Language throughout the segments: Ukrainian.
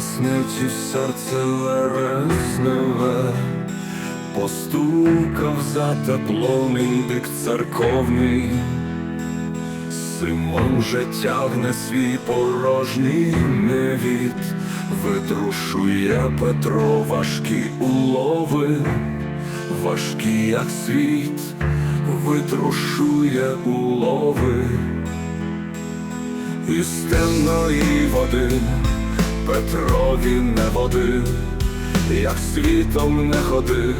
Смерті в серце вересневе, постукав за теплом індик церковний, Симон же тягне свій порожній невід, витрушує Петро важкі улови, важкі, як світ, витрушує улови. Із темної води Петрові не води, як світом не ходи,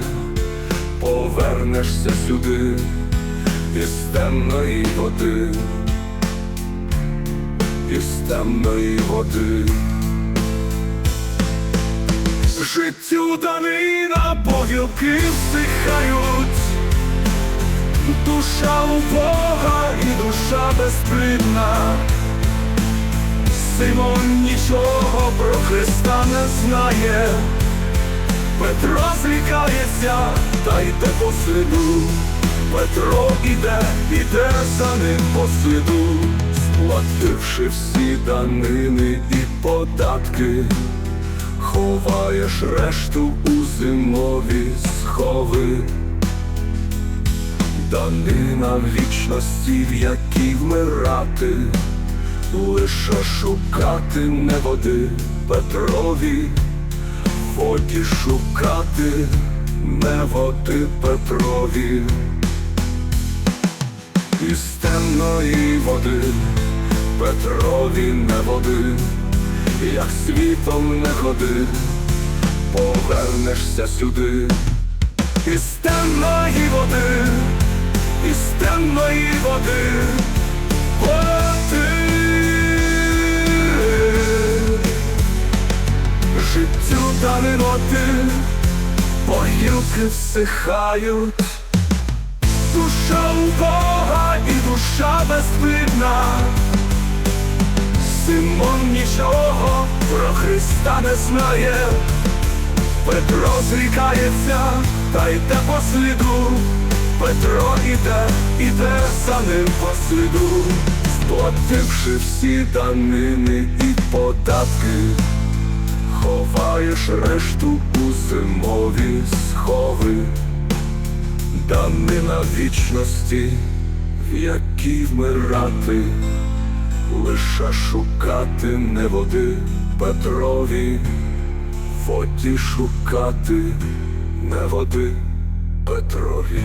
повернешся сюди, із темної води, із темної води. Життю данина погілки всихають, душа у Бога і душа безплідна. Симон нічого про Христа не знає, Петро зрікається, та йде по. Петро іде, іде за ним по сплативши всі данини і податки, ховаєш решту у зимові схови. Данина вічності, в якій вмирати. Лише шукати не води Петрові, воді шукати не води Петрові, із темної води Петрові не води, як світом не ходи, повернешся сюди, із темної води, із темної води. Життю даниноти, погілки всихають, душа у Бога і душа безплідна. Симон нічого про Христа не знає, Петро зрікається, та йде по сліду. Петро іде, іде за ним по сліду, сплативши всі данини і податки, ховаєш решту у зимові схови, данина вічності, в якій вмирати, лише шукати не води Петрові, воді шукати не води Петрові.